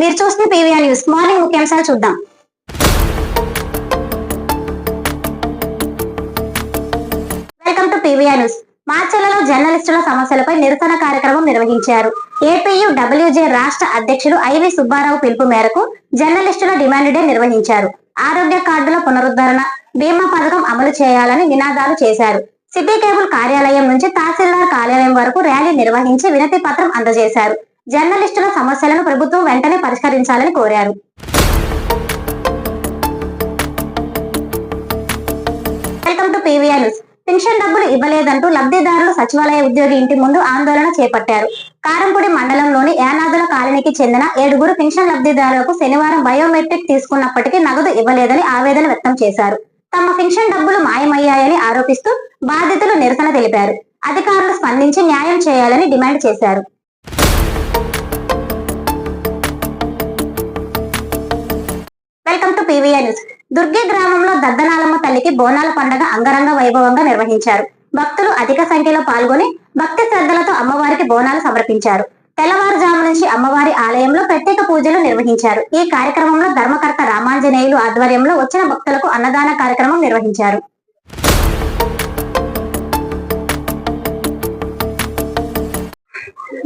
మీరు చూస్తున్న PVR news. Morning ముఖ్యాంశాలు చూద్దాం. Welcome to PVR news. మార్చలలో జర్నలిస్టుల సమస్యలపై నిరసన కార్యక్రమం నిర్వహించారు. ఏపీయు డబ్ల్యూజే రాష్ట్ర అధ్యక్షులు ఐవి సుబ్బారావు పిలుపు మేరకు జర్నలిస్టుల డిమాండ్ డే నిర్వహించారు. ఆరోగ్య కార్డుల పునరుద్ధరణ బీమా పథకం అమలు చేయాలని నినాదాలు చేశారు. సిటీ కేబుల్ కార్యాలయం నుంచి తహసీల్దార్ కార్యాలయం వరకు ర్యాలీ నిర్వహించి వినతి పత్రం అందజేశారు. జర్నలిస్టుల సమస్యలను ప్రభుత్వం వెంటనే పరిష్కరించాలని కోరారు. Welcome to PVR news. Pension డబ్బులు ఇవ్వలేదంటూ లబ్ధిదారులు సచివాలయ ఉద్యోగి ఇంటి ముందు ఆందోళన చేపట్టారు. కారంపూడి మండలంలోని యానాదుల కాలనీకి చెందిన ఏడుగురు పెన్షన్ లబ్ధిదారులకు శనివారం బయోమెట్రిక్ తీసుకున్నప్పటికీ నగదు ఇవ్వలేదని ఆవేదన వ్యక్తం చేశారు. తమ పెన్షన్ డబ్బులు మాయమయ్యాయని ఆరోపిస్తూ బాధితులు నిరసన తెలిపారు. అధికారులు స్పందించి న్యాయం చేయాలని డిమాండ్ చేశారు. Welcome to PVI news. Durge గ్రామంలో దద్దనాలమ్మ తల్లికి బోనాల పండుగ అంగరంగ వైభవంగా నిర్వహించారు. భక్తులు అధిక సంఖ్యలో పాల్గొని భక్తి శ్రద్ధలతో అమ్మవారికి బోనాలు సమర్పించారు. తెల్లవారుజాము నుంచి అమ్మవారి ఆలయంలో ప్రత్యేక పూజలు నిర్వహించారు. ఈ కార్యక్రమంలో ధర్మకర్త రామాంజనేయులు ఆధ్వర్యంలో వచ్చిన భక్తులకు అన్నదాన కార్యక్రమం నిర్వహించారు.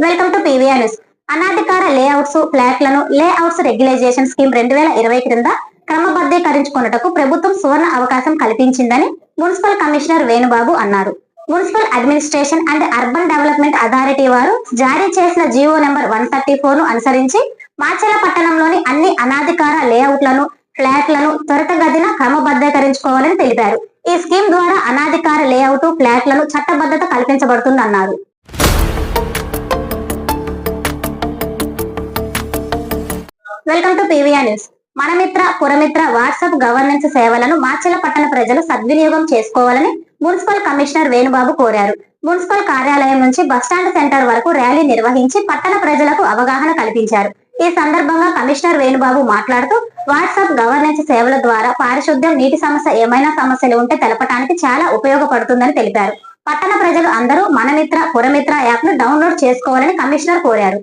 Welcome to PVR news. అనాధికార layouts ఫ్లాట్లను లేఅవుట్స్ రెగ్యులైజేషన్ స్కీమ్ రెండు వేల ఇరవై క్రింద క్రమబద్ధీకరించుకున్నటకు ప్రభుత్వం సువర్ణ అవకాశం కల్పించిందని మున్సిపల్ కమిషనర్ వేణుబాబు అన్నారు. Municipal administration and urban development authority వారు జారీ చేసిన జీవో నెంబర్ వన్ థర్టీ ఫోర్ను అనుసరించి మాచల పట్టణంలోని అన్ని అనాధికార లేఅవుట్లను ఫ్లాట్లను త్వరితగతిన క్రమబద్ధీకరించుకోవాలని తెలిపారు. ఈ స్కీమ్ ద్వారా అనాధికార లేఅవుట్ ఫ్లాట్లను చట్టబద్ధత కల్పించబడుతుందన్నారు. Welcome to PVR news Manamitra Puramitra WhatsApp governance సేవలను మార్చల పట్టణ ప్రజలు సద్వినియోగం చేసుకోవాలని మున్సిపల్ కమిషనర్ వేణుబాబు కోరారు. మున్సిపల్ కార్యాలయం నుంచి బస్టాండ్ సెంటర్ వరకు ర్యాలీ నిర్వహించి పట్టణ ప్రజలకు అవగాహన కల్పించారు. ఈ సందర్భంగా కమిషనర్ వేణుబాబు మాట్లాడుతూ వాట్సాప్ గవర్నెన్స్ సేవల ద్వారా పారిశుద్ధ్యం నీటి సమస్య ఏమైనా సమస్యలు ఉంటే తెలపడానికి చాలా ఉపయోగపడుతుందని తెలిపారు. పట్టణ ప్రజలు అందరూ మనమిత్ర పురమిత్ర యాప్ను డౌన్లోడ్ చేసుకోవాలని కమిషనర్ కోరారు.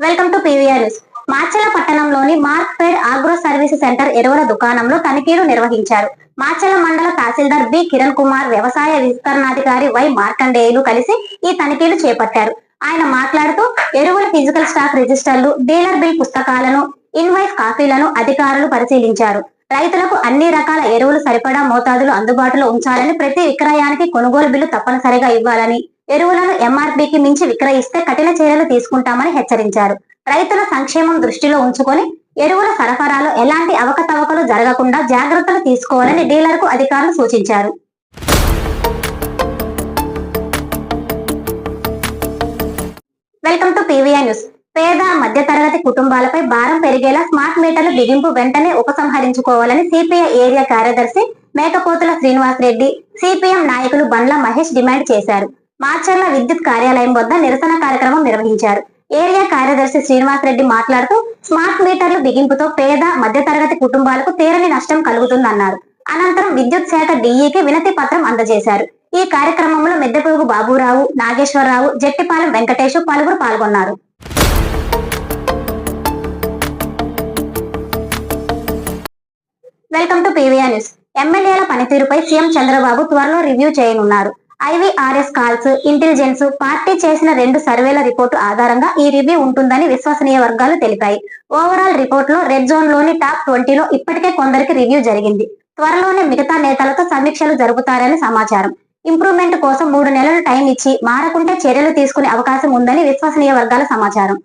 Welcome to PVR news Macherla పట్టణంలోని Markfed agro service centre ఎరువుల దుకాణంలో తనిఖీలు నిర్వహించారు. మాచల మండల తహసీల్దార్ బి కిరణ్ కుమార్ వ్యవసాయ విస్తరణాధికారి వై మార్కండేయులు కలిసి ఈ తనిఖీలు చేపట్టారు. ఆయన మాట్లాడుతూ ఎరువుల ఫిజికల్ స్టాక్ రిజిస్టర్లు డీలర్ బిల్ పుస్తకాలను ఇన్వాయిస్ కాపీలను అధికారులు పరిశీలించారు. రైతులకు అన్ని రకాల ఎరువులు సరిపడా మోతాదులు అందుబాటులో ఉంచాలని ప్రతి విక్రయానికి కొనుగోలు బిల్లు తప్పనిసరిగా ఇవ్వాలని ఎరువులను ఎంఆర్పీకి మించి విక్రయిస్తే కఠిన చర్యలు తీసుకుంటామని హెచ్చరించారు. రైతుల సంక్షేమం దృష్టిలో ఉంచుకొని ఎరువుల సరఫరాలో ఎలాంటి అవకతవకలు జరగకుండా జాగ్రత్తలు తీసుకోవాలని డీలర్కు అధికారులు సూచించారు. Welcome to PVI news. పేద మధ్యతరగతి కుటుంబాలపై భారం పెరిగేలా స్మార్ట్ మీటర్ల బిగింపు వెంటనే ఉపసంహరించుకోవాలని సిపిఐ ఏరియా కార్యదర్శి మేకపోతుల శ్రీనివాస్ రెడ్డి సిపిఎం నాయకులు బండ్ల మహేష్ డిమాండ్ చేశారు. మార్చర్ల విద్యుత్ కార్యాలయం వద్ద నిరసన కార్యక్రమం నిర్వహించారు. ఏరియా కార్యదర్శి శ్రీనివాస్ రెడ్డి మాట్లాడుతూ స్మార్ట్ మీటర్లు బిగింపుతో పేద మధ్యతరగతి కుటుంబాలకు తీరని నష్టం కలుగుతుందన్నారు. అనంతరం విద్యుత్ శాఖ డీఈకి వినతి పత్రం అందజేశారు. ఈ కార్యక్రమంలో మెద్దపురుగు బాబురావు నాగేశ్వరరావు జట్టిపాలెం వెంకటేష్ పలువురు పాల్గొన్నారు. Welcome to PVR news. ఎమ్మెల్యేల పనితీరుపై సీఎం చంద్రబాబు త్వరలో రివ్యూ చేయనున్నారు. ఐవీఆర్ఎస్ కాల్స్ ఇంటెలిజెన్స్ పార్టీ చేసిన రెండు సర్వేల రిపోర్టు ఆధారంగా ఈ రివ్యూ ఉంటుందని విశ్వసనీయ వర్గాలు తెలిపాయి. ఓవరాల్ రిపోర్ట్లో రెడ్ జోన్లోని టాప్ ట్వంటీలో ఇప్పటికే కొందరికి రివ్యూ జరిగింది. త్వరలోనే మిగతా నేతలతో సమీక్షలు జరుపుతారని సమాచారం. ఇంప్రూవ్మెంట్ కోసం మూడు నెలలు టైం ఇచ్చి మారకుంటే చర్యలు తీసుకునే అవకాశం ఉందని విశ్వసనీయ వర్గాల సమాచారం.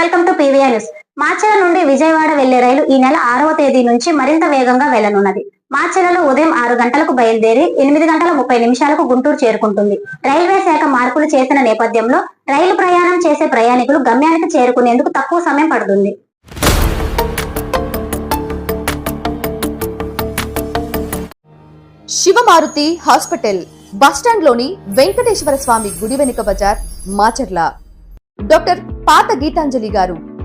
Welcome to PVR news. Macherla నుండి విజయవాడ వెళ్ళే రైలు ఈ నెల ఆరవ తేదీ నుంచి మరింత వేగంగా వెళ్ళనున్నది మాచలలో ఉదయం ఆరు గంటలకు బయలుదేరి ఎనిమిది గంటల ముప్పై నిమిషాలకు గుంటూరు చేరుకుంటుంది. రైల్వే శాఖ మార్పులు చేసిన నేపథ్యంలో రైలు ప్రయాణం చేసే ప్రయాణికులు గమ్యానికి చేరుకునేందుకు తక్కువ సమయం పడుతుంది. శివమారుతి హాస్పిటల్ బస్టాండ్లోని వెంకటేశ్వర స్వామి గుడి వెనుక బజార్ మాచర్ల. డాక్టర్ పాత గీతాంజలి గారు